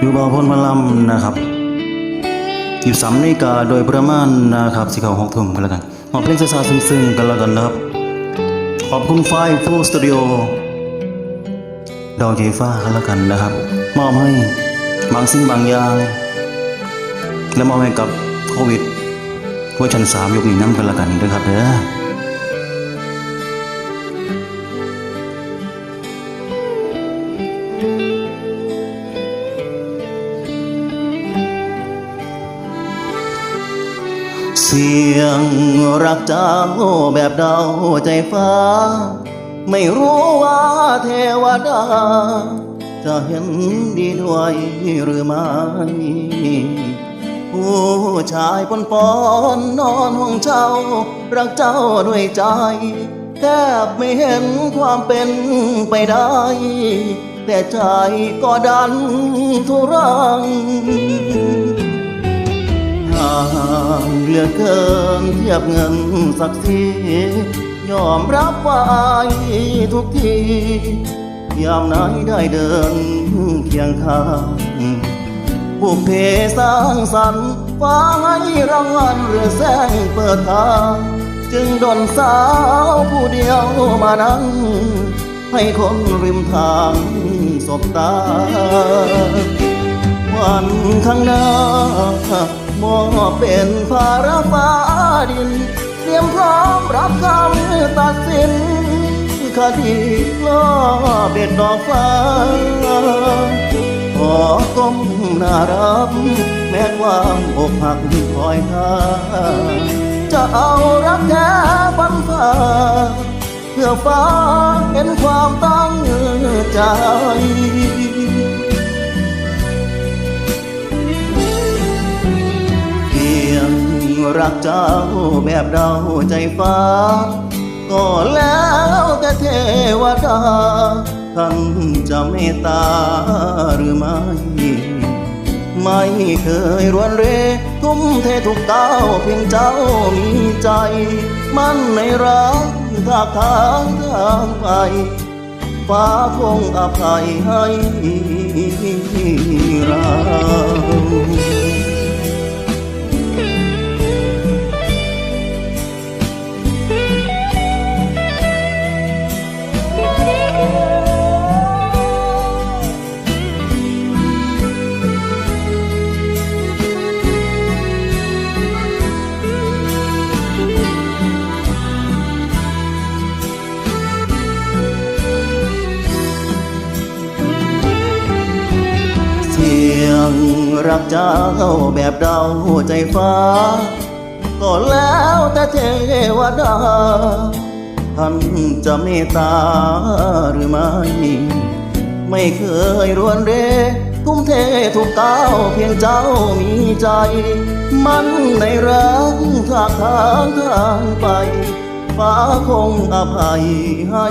อยู่บ่าวพลพลัมนะครับอยู่สามนาฬิกาโดยประมาณนะครับสิเขาหกทุ่มกันแล้วกันมอบเพลงซาๆซึ้งๆกันแล้วกันนะครับ ขอบคุณไฟฟูสตูดิโอดอกเกฟ้ากันแล้วกันนะครับ มอบให้บางสิ่งบางอย่าง และมอบให้กับโควิดเวอร์ชันสามยุคนี้น้ำกันแล้วกันด้วยครับเด้อ เสียงรักเจ้าแบบเดาใจฟ้า ไม่รู้ว่าเทวดา จะเห็นดีด้วยหรือไม่ผู้ชายปนปอนนอนห้องเจ้า รักเจ้าด้วยใจ แทบไม่เห็นความเป็นไปได้ แต่ใจก็ดันทุรังางเหลือเกินเทียบเงินสักทียอมรับว่าอายทุกทียามไหนได้เดินเคียงข้างบุพเพสร้างสรรค์ฟ้าให้รางวัลหรือแสงเปิดทาง จึงดนสาวผู้เดียวมานั่ง ให้คนริมทางสบตา วันข้างหน้า มอบเป็นภาระฟ้าดิน เตรียมพร้อมรับคำตัดสินคดีล่อเบ็ดดอกฟ้า ขอก้มหน้ารับ แม้ว่าอกหักคอยท่าจะเอารักแท้บันฟ้าเพื่อฟ้าเห็นความตั้งใจ รักเจ้าแบบเราใจฟ้า ก็แล้วแต่เทวดาท่านจะเมตตาหรือไม่ ไม่เคยรวนเรทุ่มเททุกเก้าเพียงเจ้ามีใจ มั่นในรักทากทางทางไปฟ้าคงอภัยให้เรา รักเจ้าแบบเราใจฟ้า ก็แล้วแต่เทวดาท่านจะเมตตาหรือไม่ ไม่เคยรวนเรทุ่มเททุกก้าวเพียงเจ้ามีใจ มันในรักทางทางทางไป ฟ้าคงอภัยให้